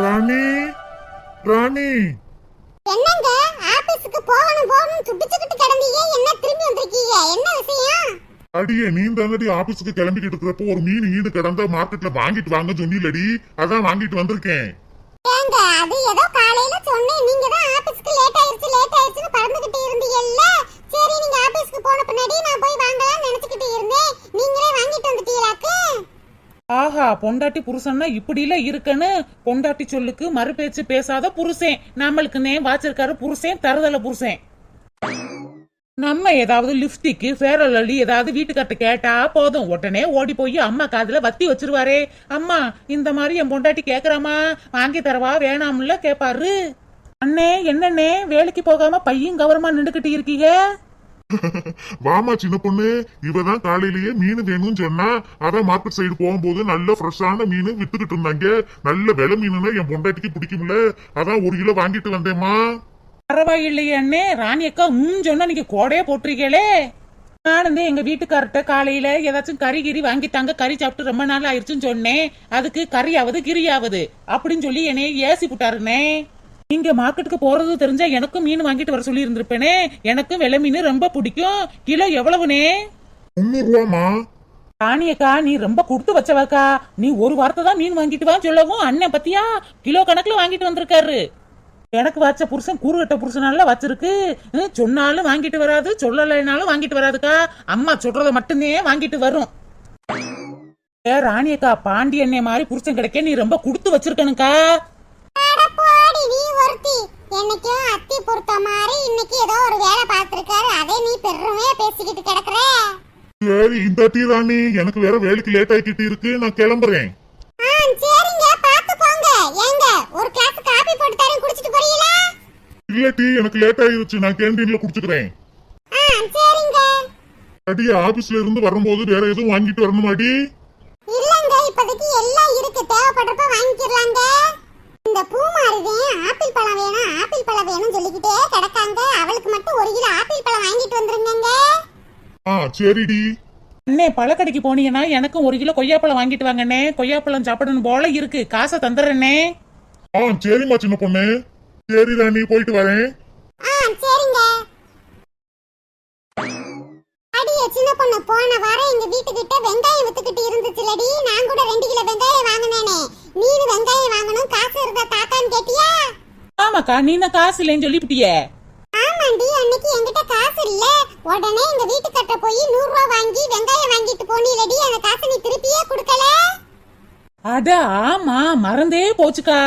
ராணி ராணி. என்னங்க? ஆபீஸ்க்கு போகணும் போகணும் துடிச்சுக்கிட்டு கிடந்தீங்க. என்ன திரும்பி வந்திருக்கீங்க? என்ன விஷயம்? அடியே நீ தானடி ஆபீஸுக்கு கிளம்பிக்கிட்டு இருக்கிறப்போ ஒரு மீன் ஈடு கிடந்த மார்க்கெட்ல வாங்கிட்டு வாங்க சொன்னீலடி. அதான் வாங்கிட்டு வந்திருக்கேன். ஏங்க அது ஏதோ காலையில சொன்னேன். நீங்க தான் ஆபீஸ்க்கு லேட் ஆயிருச்சு லேட் ஆயிருச்சுன்னு பறந்துகிட்டு இருந்தீங்கல்ல சரி நீங்க ஆபீஸ்க்கு போன பின்னாடி நான் போய் வாங்கலாம்னு நினைச்சுக்கிட்டு இருந்தேன் நீங்களே வாங்கிட்டு வந்துட்டீங்களாக்கு ஆஹா பொண்டாட்டி புருஷன்னா இப்படில இருக்குன்னு பொண்டாட்டி சொல்லுக்கு மறுபேச்சு பேசாத புருஷன். நம்மளுக்கு நேம் வாச்சிருக்காரு புருஷன் தருதல புருஷன். நம்ம ஏதாவது லிப்ஸ்டிக்கு ஃபேரல் அள்ளி ஏதாவது வீட்டுக்கார்ட்ட கேட்டா போதும். உடனே ஓடி போய் அம்மா காதுல வத்தி வச்சிருவாரே. அம்மா இந்த மாதிரி என் பொண்டாட்டி கேக்குறாமா? வாங்கி தரவா? வேணாம்ல கேப்பாரு. அண்ணே என்னண்ணே? வேலைக்கு போகாம பையன் கவரமா நின்றுகிட்டு இருக்கீங்க? வாமா சின்ன பொண்ணு. இவதான் காலையிலேயே மீன் வேணும்னு சொன்னா அதான் மார்க்கெட் சைடு போகும்போது நல்ல ஃப்ரெஷ்ஷான மீன் வித்துக்கிட்டு இருந்தாங்க. நல்ல விலை மீனுன்னா என் பொண்டாட்டிக்கு பிடிக்கும்ல. அதான் ஒரு கிலோ வாங்கிட்டு வந்தேம்மா. பரவாயில்லையே அண்ணே. ராணி அக்கா ம் சொன்னா நீங்க கோடையே போட்டிருக்கீங்களே. நான் வந்து எங்க வீட்டுக்கார்ட்ட காலையில ஏதாச்சும் கறி கிரி வாங்கி தாங்க கறி சாப்பிட்டு ரொம்ப நாள் ஆயிருச்சுன்னு சொன்னேன். அதுக்கு கறியாவது கிரியாவது அப்படின்னு சொல்லி என்னைய ஏசி புட்டாருனே நீங்க மார்க்கெட்டுக்கு போறது தெரிஞ்சா எனக்கும் மீன் வாங்கிட்டு வர சொல்லி இருந்திருப்பேனே எனக்கும் வெள்ளை மீன் ரொம்ப பிடிக்கும். கிலோ எவ்வளவுனே? முந்நூறு ரூபாமா நீ ரொம்ப கொடுத்து வச்சவக்கா. நீ ஒரு வாரத்தை தான் மீன் வாங்கிட்டு வா சொல்லவும் அண்ணன் பத்தியா? கிலோ கணக்குல வாங்கிட்டு வந்திருக்காரு. எனக்கு வச்ச புருஷன் கூறுகட்ட புருஷனால வச்சிருக்கு. சொன்னாலும் வாங்கிட்டு வராது சொல்லலைனாலும் வாங்கிட்டு வராதுக்கா. அம்மா சொல்றத மட்டும்தான் வாங்கிட்டு வரும். ஏ ராணி அக்கா பாண்டி அண்ணே மாதிரி புருஷன் கிடைக்க நீ ரொம்ப கொடுத்து வச்சிருக்கணுக்கா நீ ஒருத்தி என்னைக்கும் அத்தி பொறுத்த மாதிரி இன்னைக்கு ஏதோ ஒரு வேலை பார்த்திருக்காரு. அதே நீ பெருமையா பேசிக்கிட்டு கிடக்குற. சரி இந்த டீ ராணி எனக்கு வேற வேலைக்கு லேட் ஆகிக்கிட்டு இருக்கு. நான் கிளம்புறேன். ஆ சரிங்க. பார்த்து போங்க. ஏங்க ஒரு கிளாஸ் காபி போட்டு தரேன். குடிச்சிட்டு போறீங்களா? இல்ல டீ எனக்கு லேட் ஆயிருச்சு. நான் கேண்டீன்ல குடிச்சுக்கிறேன். ஆ சரிங்க. அடி ஆபீஸ்ல இருந்து வரும்போது வேற எதுவும் வாங்கிட்டு வரணுமாடி இல்லங்க இப்போதைக்கு எல்லாம் இருக்கு. தேவைப்படுறப்ப வாங்கிக்கலாங்க. இந்த பூ மாறுதேன் ஆப்பிள் பழம் வேணும் ஆப்பிள் பழம் வேணும்னு சொல்லிக்கிட்டே கிடக்காங்க. அவளுக்கு மட்டும் ஒரு கிலோ ஆப்பிள் பழம் வாங்கிட்டு வந்துருங்கங்க. ஆ சரிடி. அண்ணே பழக்கடைக்கு போனீங்கன்னா எனக்கும் ஒரு கிலோ கொய்யாப்பழம் வாங்கிட்டு வாங்கண்ணே. கொய்யாப்பழம் சாப்பிடணும் போல இருக்கு. காசை தந்துடுறேண்ணே. ஆ சரிம்மா சின்ன பொண்ணு. சரி ராணி போயிட்டு வரேன். ஆ சரிங்க. அடியே சின்ன பொண்ணு போன வாரம் எங்க வீட்டுக்கிட்ட வெங்காயம் வித்துக்கிட்டு இருந்துச்சுலடி. நான் கூட ரெண்டு கிலோ வெங்காயம் வாங்கினேனே. நீனு வெங்காயம் வாங்கணும் காசு இருந்தா தாத்தான்னு கேட்டியா? ஆமாக்கா நீ தான் காசு இல்லைன்னு சொல்லிவிட்டியே. ஆமாண்டி அன்னைக்கு என்கிட்ட காசு இல்ல. உடனே எங்க வீட்டுக்கிட்ட போய் நூறு ரூபாய் வாங்கி வெங்காயம் வாங்கிட்டு போனீலடி அந்த காசை நீ திருப்பியே கொடுக்கல? அட ஆமா மறந்தே போச்சுக்கா.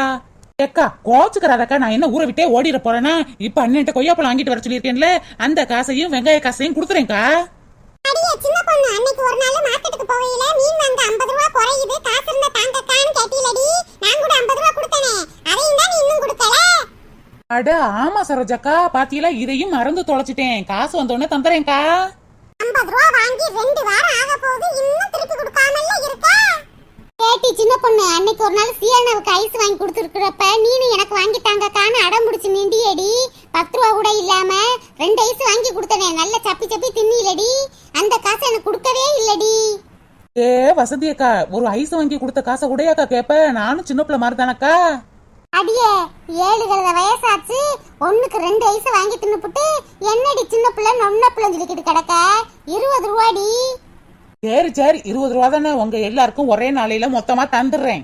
ஏக்கா கோச்சுக்கிறாதக்கா நான் என்ன ஊரை விட்டே ஓடிட போறேனா? இப்ப அண்ணன்ட்ட கொய்யாப்பழம் வாங்கிட்டு வர சொல்லியிருக்கேன்ல அந்த காசையும் வெங்காய காசையும் கொடுத்துறேன்க்கா அடியே சின்ன பொண்ணு. அன்னைக்கு ஒரு நாள் மார்க்கெட்டுக்கு போகையில மீன் வாங்க ஐம்பது ரூபா குறையுது. காசு இருந்தா தாங்கக்கான்னு கேட்டீலடி. நான் கூட ஐம்பது ரூபா கொடுத்தனே. அதையும் தான் நீ இன்னும் கொடுக்கல? அட ஆமா சரோஜாக்கா. பாத்தீங்களா? இதையும் மறந்து தொலைச்சிட்டேன். காசு வந்தோடனே தந்துறேன்க்கா. ஐம்பது ரூபா வாங்கி ரெண்டு வாரம் ஆக போகுது இன்னும் திருப்பி கொடுக்காமல இருக்கா? கேட்டி சின்ன பொண்ணு அன்னைக்கு ஒரு நாள் சீரனவுக்கு ஐஸ் வாங்கி கொடுத்துருக்குறப்ப நீனு எனக்கு வாங்கி தாங்கக்கான்னு அடம் முடிச்சு நிண்டியடி பத்து ரூபா கூட இல்லாம ரெண்டு ஐஸ் வாங்கி கொடுத்தனே நல்ல சப்பி சப்பி தின்னிலடி அந்த காசை எனக்கு கொடுக்கவே இல்லடி. ஏ வசந்தி அக்கா ஒரு ஐஸ் வாங்கி கொடுத்த காசை கூடயாக்கா கேப்ப? நானும் சின்ன பிள்ளை மாதிரி தானக்கா? அடியே ஏழு கழுத வயசாச்சு ஒண்ணுக்கு ரெண்டு ஐஸ் வாங்கி தின்னுப்புட்டு என்னடி சின்ன பிள்ளை நொன்ன பிள்ளை சொல்லிக்கிட்டு கிடக்க? இருபது ரூபாடி. சரி சரி. இருபது ரூபா தானே. உங்க எல்லாருக்கும் ஒரே நாளையில மொத்தமா தந்துடுறேன்.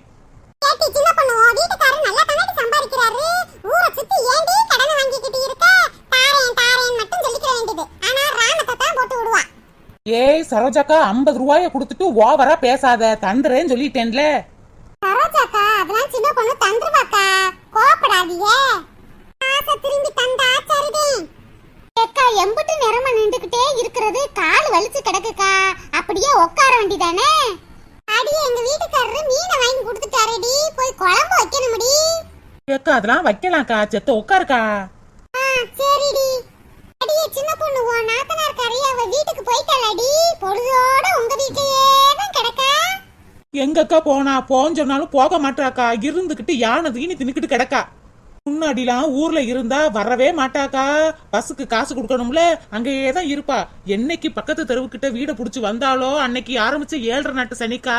ஏய் சரோஜாக்கா ஐம்பது ரூபாய கொடுத்துட்டு ஓவரா பேசாத. தந்துறேன்னு சொல்லிட்டேன்ல. சரோஜாக்கா அதெல்லாம் சின்ன பொண்ணு தந்துருவாக்கா. கோபப்படாதீங்க காசை திரும்பி தந்தா சரிதேன் ஏக்கா எம்புட்டு நேரமா நின்றுகிட்டே இருக்கிறது. கால் வலிச்சு கிடக்குக்கா. அப்படியே உட்கார வேண்டிதானே அடியே எங்க வீட்டுக்காரரு மீனை வாங்கி கொடுத்துட்டாரேடி. போய் குழம்பு வைக்கணும்டி. ஏக்கா அதெல்லாம் வைக்கலாம்க்கா. செத்த உட்காருக்கா. ஆ சரிடி. அடியே சின்ன பொண்ணு உன் நாத்தனார் கறி அவ வீட்டுக்கு போயிட்டாளடி. பொழுதோட உங்க வீட்லயே தான் கிடக்கா. எங்கக்கா போனா? போன்னு சொன்னாலும் போக மாட்டாக்கா. இருந்துகிட்டு யானை தீனி தின்னுக்கிட்டு கிடக்கா. முன்னாடிலாம் ஊர்ல இருந்தா வரவே மாட்டாக்கா. பஸ்ஸுக்கு காசு கொடுக்கணும்ல அங்கேயே தான் இருப்பா. என்னைக்கு பக்கத்து தெருவுக்கிட்ட வீடை புடிச்சு வந்தாலோ அன்னைக்கு ஆரம்பிச்ச ஏழரை நாட்டு சனிக்கா?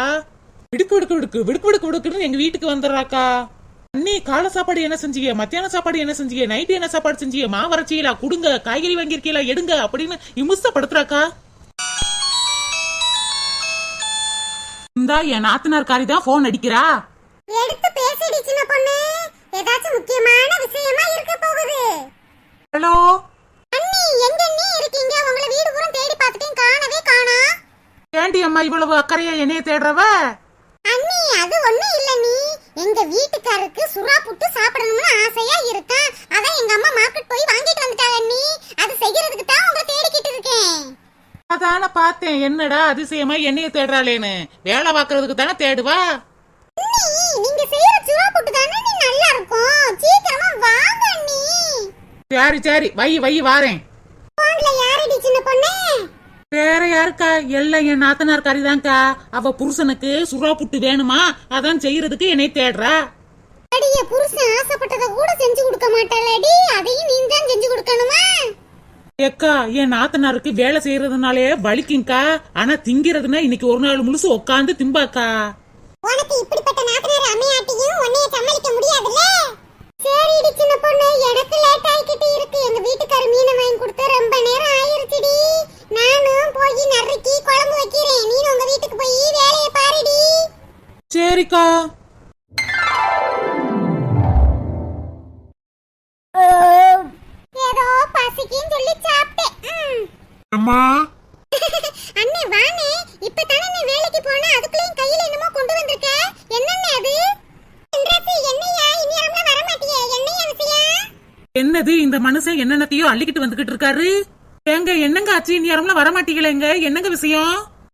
விடுக்கு விடுக்கு விடுக்கு விடுக்கு விடுக்கு விடுக்குன்னு எங்க வீட்டுக்கு வந்துடுறாக்கா. அண்ணி காலை சாப்பாடு என்ன செஞ்சீங்க மத்தியான சாப்பாடு என்ன செஞ்சீங்க நைட்டு என்ன சாப்பாடு செஞ்சீங்க மாவரச்சியலா கொடுங்க காய்கறி வாங்கியிருக்கீங்களா எடுங்க அப்படின்னு இமுசப்படுத்துறாக்கா. இந்தா என் நாத்தனார் காரி தான் போன் அடிக்கிறா எடுத்து பேசிடி சின்ன பொண்ணு ஏதாச்சும் முக்கியமான விஷயமா இருக்க போகுது. ஹலோ? அண்ணி எங்க நீ இருக்கீங்க? உங்களை வீடு பூரா தேடி பார்த்துட்டேன். காணவே காணா. ஏண்டி அம்மா இவ்வளவு அக்கறையா என்னைய தேடுறவ? அண்ணி அது ஒண்ணும் இல்ல நீ. எங்க வீட்டுக்காரருக்கு சுறா புட்டு சாப்பிடணும்னு ஆசையா இருக்கா அதான் எங்க அம்மா மார்க்கெட் போய் வாங்கிட்டு வந்துட்டாங்க அண்ணி. அது செய்யறதுக்கு தான் உங்களை தேடிக்கிட்டு இருக்கேன். அதான பார்த்தேன். என்னடா அதிசயமா என்னைய தேடுறாளேன்னு. வேலை பார்க்கறதுக்கு தானே தேடுவா அண்ணி நீங்க செய்யற சுறா புட்டு தானே நீ நல்லா இருக்கும் சீக்கிரமா வாங்க அண்ணி சரி சரி. வை வை வாரேன். வேற யாருக்கா? எல்லாம் என் நாத்தனார் கறிதான்க்கா. அவ புருஷனுக்கு சுறா புட்டு வேணுமா? அதான் செய்யறதுக்கு என்னை தேடுறா. அடிய புருஷன் ஆசைப்பட்டத கூட செஞ்சு கொடுக்க மாட்டாளடி. அதையும் நீ தான் செஞ்சு கொடுக்கணுமா? ஏக்கா என் நாத்தனாருக்கு வேலை செய்யறதுனாலே வலிக்கும்க்கா. ஆனா திங்கிறதுனா இன்னைக்கு ஒரு நாள் முழுசு உட்காந்து திம்பாக்கா. உனக்கு இப்படிப்பட்ட நாத்தனார் அமையாட்டியும் உன்னைய சமாளிக்க முடியாதுல்ல சரிடி சின்ன பொண்ணு எனக்கு லேட் ஆயிக்கிட்டு இருக்கு எங்க வீட்டுக்கார மீனை வாங்கி கொடுத்து ரொம்ப நேரம் ஆயிருச்சுடி நானும் போய் நறுக்கி குழம்பு வைக்கிறேன் நீ உங்க வீட்டுக்கு போய் வேலையை பாருடி சரிக்கா. ஏதோ பசிக்குன்னு சொல்லி சாப்பிட்டேன். அம்மா. அண்ணே வாண்ணே இப்பதானே நீ வேலைக்கு போன அதுக்குள்ளேயும் கையில என்னமோ கொண்டு வந்திருக்க? என்னண்ணே அது? இன்றைக்கு என்னையா? வர மாட்டியே என்னையா என்னது இந்த மனுஷன் என்னென்னத்தையோ அள்ளிக்கிட்டு வந்துகிட்டு இருக்காரு? ஏங்க என்னங்க ஆச்சு? நீ யாரும் வரமாட்டீங்களேங்க? என்னங்க விஷயம்?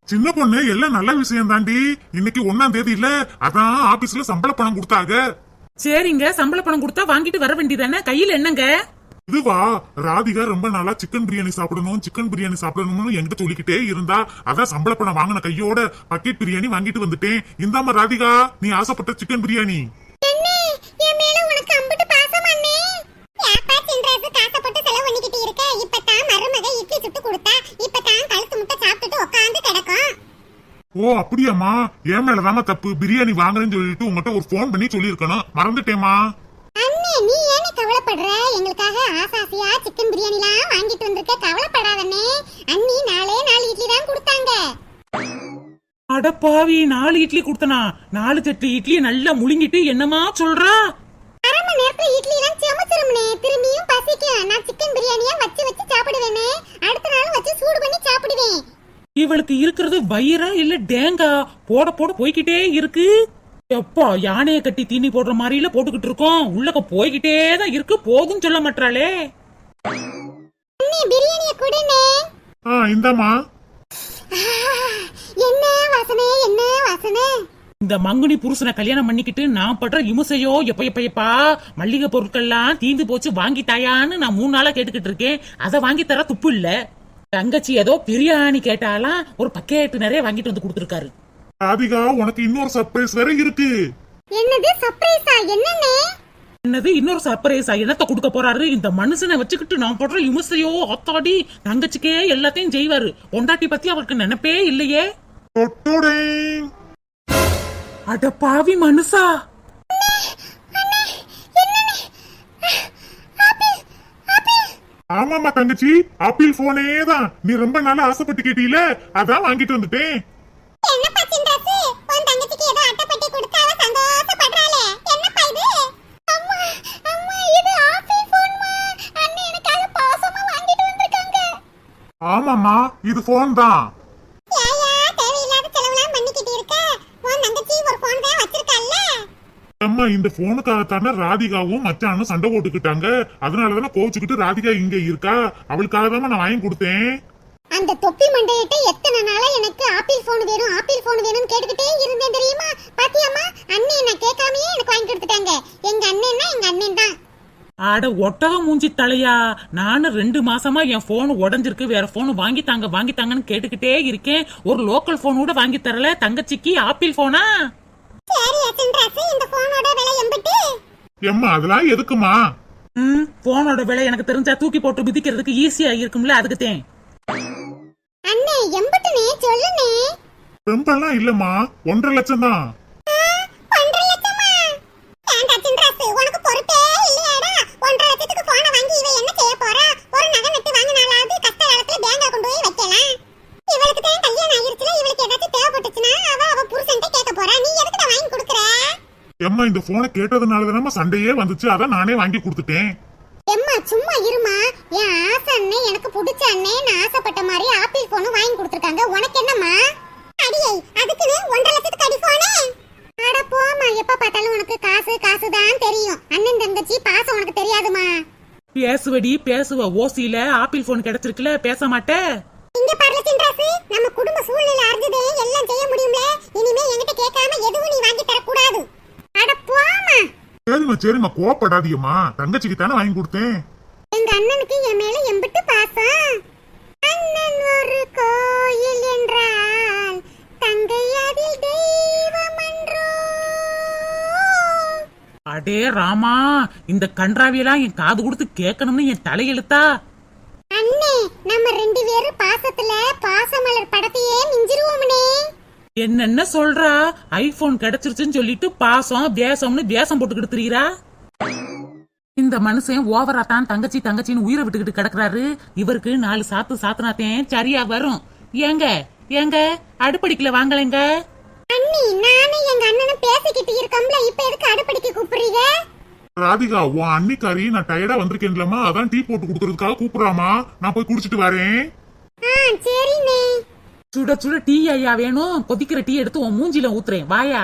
சின்ன பொண்ணு எல்லாம் நல்ல விஷயம் தாண்டி இன்னைக்கு ஒன்னாம் தேதி இல்ல அதான் ஆபீஸ்ல சம்பள பணம் கொடுத்தாங்க. சரிங்க சம்பள பணம் கொடுத்தா வாங்கிட்டு வர வேண்டியதானே கையில என்னங்க? இதுவா? ராதிகா ரொம்ப நாளா சிக்கன் பிரியாணி சாப்பிடணும் சிக்கன் பிரியாணி சாப்பிடணும்னு என்கிட்ட சொல்லிக்கிட்டே இருந்தா அதான் சம்பள பணம் வாங்கின கையோட பக்கெட் பிரியாணி வாங்கிட்டு வந்துட்டேன். இந்தாம்மா ராதிகா நீ ஆசைப்பட்ட சிக்கன் பிரியாணி. அண்ணே என் மேல உனக்கு அம்புட்டு பாசம் அண்ணே. யாப்பா சின்ராசு காசப்பட்டு செலவு பண்ணிக்கிட்டு இருக்க இப்பதான் மருமக இட்லி சுட்டு கொடுத்தா இப்பதான் கழுத்து முட்டை சாப்பிட்டுட்டு உட்காந்து கிடக்கும் ஓ அப்படியாம்மா? என் மேலதாம்மா தப்பு. பிரியாணி வாங்குறேன்னு சொல்லிட்டு உங்ககிட்ட ஒரு ஃபோன் பண்ணி சொல்லியிருக்கணும். மறந்துட்டேம்மா. அண்ணே நீ ஏனே கவலைப்படுற? எங்களுக்காக ஆசாசியா சிக்கன் பிரியாணிலாம் வாங்கிட்டு வந்திருக்க கவலைப்படாதண்ணே. அண்ணி நாளே நாலு இட்லி தான் கொடுத்தாங்க. அட பாவி நாலு இட்லி கொடுத்தனா? நாலு தட்டு இட்லி நல்லா முழுங்கிட்டு என்னமா சொல்றா? அரை மணி நேரத்துல இட்லி எல்லாம் சமைச்சிருமனே. திரும்பியும் பசிக்கும் நான் சிக்கன் பிரியாணியா வச்சு வச்சு சாப்பிடுவேனே. அடுத்த நாள் வச்சு சூடு பண்ணி சாப்பிடுவேன். இவளுக்கு இருக்கிறது வயிறா இல்ல டேங்கா? போட போட போய்கிட்டே இருக்கு. எப்பா யானைய கட்டி தீனி போடுற மாதிரில போட்டுக்கிட்டு இருக்கோம். உள்ளக்க போய்கிட்டே தான் இருக்கு. போதும் சொல்ல மாட்டாளே. ஆ இந்தாம்மா. என்ன வாசனை என்ன வாசனை? இந்த மங்குனி புருஷனை கல்யாணம் பண்ணிக்கிட்டு நான் படுற இமுசையோ எப்ப எப்ப எப்பா மல்லிகை பொருட்கள்லாம் தீந்து போச்சு வாங்கி தாயான்னு நான் மூணு நாளா கேட்டுக்கிட்டு இருக்கேன். அதை வாங்கி தர துப்பு இல்ல. தங்கச்சி ஏதோ பிரியாணி கேட்டாலாம் ஒரு பக்கெட் நிறைய வாங்கிட்டு வந்து கொடுத்துருக்காரு. ராதிகா உனக்கு இன்னொரு சர்ப்ரைஸ் வேற இருக்கு. என்னது சர்ப்ரைஸா என்னண்ணே? என்னது இன்னொரு சர்ப்ரைஸா என்னத்த கொடுக்க போறாரு? இந்த மனுஷனை வச்சுக்கிட்டு நான் படுற இமுசையோ ஆத்தாடி தங்கச்சிக்கே எல்லாத்தையும் செய்வாரு. பொண்டாட்டி பத்தி அவருக்கு நினைப்பே இல்லையே. அட பாவி மனுஷா! ஆமாமா தங்கச்சி ஆப்பிள் போனே தான். நீ ரொம்ப நாளா ஆசைப்பட்டு கேட்டீல அதான் வாங்கிட்டு வந்துட்டேன். என்னப்பா சின்ராசு உன் தங்கச்சிக்கு ஏதோ அட்டைப்பட்டி கொடுத்து அவ சந்தோஷப்படுறாளே என்னப்பா இது அம்மா அம்மா இது ஆப்பிள் போன்மா அண்ணே எனக்காக பாசமா வாங்கிட்டு வந்திருக்காங்க ஆமாமா இது போன் தான் ஏயா தேவையில்லாத செலவுலாம் பண்ணிக்கிட்டு இருக்க உன் தங்கச்சி ஒரு போன் தான் வச்சிருக்கல்ல அம்மா இந்த போனுக்காகத்தானே ராதிகாவும் மச்சானும் சண்டை போட்டுக்கிட்டாங்க. அதனாலதானே கோவிச்சுக்கிட்டு ராதிகா இங்க இருக்கா? அவளுக்காக தான் நான் வாங்கி கொடுத்தேன். அந்த தொப்பி மண்டையிட்ட எத்தனை நாளா எனக்கு ஆப்பிள் போன் வேணும் ஆப்பிள் போன் வேணும்னு கேட்டுக்கிட்டே இருந்தேன் தெரியுமா? பாத்தியாம்மா? அண்ணன் நான் கேட்காமயே எனக்கு வாங்கி கொடுத்துட்டாங்க. எங்க அண்ணன்னா எங்க அண்ணன் தான். அட ஒட்டக மூஞ்சி தலையா? நானும் ரெண்டு மாசமா என் போன் உடஞ்சிருக்கு. வேற போன் வாங்கி தாங்க வாங்கி தாங்கன்னு கேட்டுக்கிட்டே இருக்கேன். ஒரு லோக்கல் போன் கூட வாங்கி தரல. தங்கச்சிக்கு ஆப்பிள் போனா சரி அச்சன்ராசு இந்த போனோட விலை எம்பிட்டு எம்மா அதெல்லாம் எதுக்குமா ம் போனோட விலை எனக்கு தெரிஞ்சா தூக்கி போட்டு மிதிக்கிறதுக்கு ஈஸியா இருக்கும்ல அதுக்குத்தேன் அண்ணே எம்பிட்டுனே சொல்லுனே ரொம்பலாம் இல்லம்மா ஒன்றரை லட்சம் தான் இந்த போனை கேட்டதுனால தானே சண்டையே வந்துச்சு. அதான் நானே வாங்கி கொடுத்துட்டேன். எம்மா சும்மா இருமா. என் ஆசை அண்ணே எனக்கு பிடிச்ச அண்ணே நான் ஆசைப்பட்ட மாதிரி ஆப்பிள் போன் வாங்கி கொடுத்துருக்காங்க. உனக்கு என்னம்மா? அடியே அதுக்குன்னு ஒன்றரை லட்சத்துக்கு அடி போனே அட போம்மா எப்ப பார்த்தாலும் உனக்கு காசு காசு தான் தெரியும். அண்ணன் தங்கச்சி பாசம் உனக்கு தெரியாதுமா? பேசுவடி பேசுவ. ஓசியில ஆப்பிள் போன் கிடைச்சிருக்குல பேச மாட்ட இங்க பாருல சின்ராசு நம்ம குடும்ப சூழ்நிலை அறிஞ்சதே எல்லாம் செய்ய முடியும்ல இனிமே என்கிட்ட கேட்காம எதுவும் நீ வாங்கி தர கூடாது அட போம்மா சரிம்மா கோவப்படாதீங்கம்மா தங்கச்சிக்கு தானே வாங்கி கொடுத்தேன். எங்க அண்ணனுக்கு என் மேல எம்பிட்டு பாசம். அண்ணன் ஒரு கோயில் என்றால் தங்கை அதில் தெய்வம் என்றோ அடே ராமா இந்த கன்றாவியெல்லாம் என் காது கொடுத்து கேட்கணும்னு என் தலையெழுத்தா அண்ணே நம்ம ரெண்டு பேரும் பாசத்துல பாசமலர் படத்தையே மிஞ்சிருவோம்னே. என்னென்ன சொல்றா? ஐபோன் கிடைச்சிருச்சுன்னு சொல்லிட்டு பாசம் தேசம்னு தேசம் போட்டுக்கிட்டு திரியிறா? இந்த மனுஷன் ஓவரா தான் தங்கச்சி தங்கச்சின்னு உயிரை விட்டுக்கிட்டு கிடக்குறாரு. இவருக்கு நாலு சாத்து சாத்துனாத்தேன் சரியா வரும். ஏங்க ஏங்க அடுப்படிக்கல வாங்கலைங்க அண்ணி நானும் எங்க அண்ணனும் பேசிக்கிட்டு இருக்கோம்ல இப்ப எதுக்கு அடுப்படிக்கு கூப்பிடுறீங்க? ராதிகா உன் அன்னிக்காரி நான் டயர்டா வந்திருக்கேன்லம்மா. அதான் டீ போட்டு கொடுக்கறதுக்காக கூப்பிடுறாமா நான் போய் குடிச்சிட்டு வரேன். சரிண்ணே. சுட சுட டீ ஐயா வேணும். கொதிக்கிற டீ எடுத்து உன் மூஞ்சில ஊத்துறேன். வாயா.